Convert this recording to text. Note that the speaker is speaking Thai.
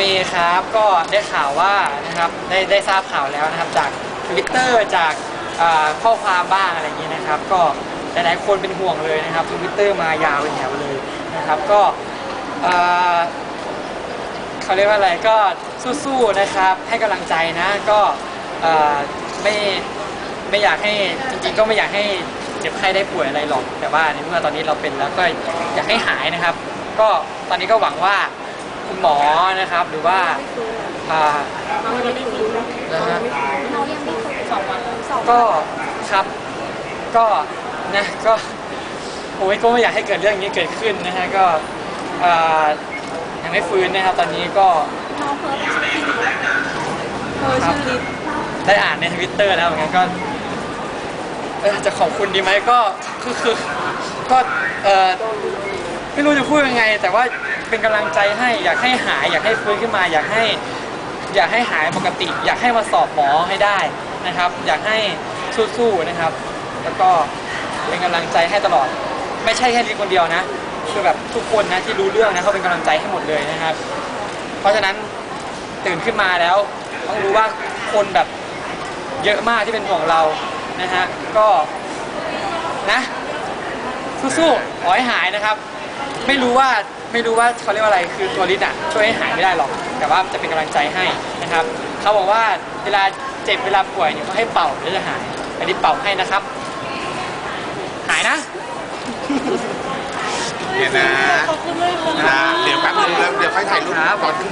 เมย์ครับก็ได้ข่าวว่านะครับได้ได้ทราบข่าวแล้วนะครับจากทวิตเตอร์จากอ่าข้อความบ้างอะไรอย่างนี้นะครับ ก็หลายๆคนเป็นห่วงเลยนะครับทวิตเตอร์มายาวเป็นแถวเลยนะครับก็เอ่อเขาเรียกว่าอะไรก็สู้ๆนะครับให้กำลังใจนะก็อ่อไม่ไม่อยากให้จริงๆก็ไม่อยากให้เจ็บไข้ได้ป่วยอะไรหรอกแต่ว่าในเมื่อตอนนี้เราเป็นแล้วก็อยากให้หายนะครับ ก็ตอนนี้ก็หวังว่า คุณหมอนะครับ หรือว่าอ่าน้องยังไม่ฟื้นนะฮะน้องยังม่ฟื้นสองวันสองก็ครับ ก็นะก็โอ้ยก็ไม่อยากให้เกิดเรื่องนี้เกิดขึ้นนะฮะก็อ่ายังไม่ฟื้นนะครับ ตอนนี้ก็น้องเพิ่มชื่อที่ลิฟเพิ่มชื่อลิฟได้อ่านในทวิตเตอร์แล้วเหมือนกันก็เอ่อจะขอบคุณดีไหมก็คือคือก็เออไม่รู้จะพูดยังไง แต่ว่า เป็นกำลังใจให้ อยากให้หาย อยากให้ฟื้นขึ้นมา อยากให้ อยากให้หายปกติ อยากให้มาสอบหมอให้ได้นะครับ อยากให้สู้ๆนะครับ แล้วก็เป็นกำลังใจให้ตลอด ไม่ใช่แค่ลีคนเดียวนะคือแบบทุกคนนะที่รู้เรื่องนะเขาเป็นกำลังใจให้หมดเลยนะครับ เพราะฉะนั้นตื่นขึ้นมาแล้ว ต้องรู้ว่าคนแบบเยอะมากที่เป็นห่วงเรานะฮะก็นะสู้ๆขอให้หายนะครับ ไม่รู้ว่าไม่รู้ว่าเขาเรียกว่าอะไรคือตัวลิตอะช่วยให้หายไม่ได้หรอก แต่ว่าจะเป็นกำลังใจให้นะครับเขาบอกว่าเวลาเจ็บเวลาป่วยเนี่ยเขาให้เป่าแล้วจะหายอันนี้เป่าให้นะครับ หายนะ เนี่ยนะขอบคุณมากเลยนะเดี๋ยวแป๊บนึงแล้วเดี๋ยวค่อยถ่ายรูปครับตอนขึ้น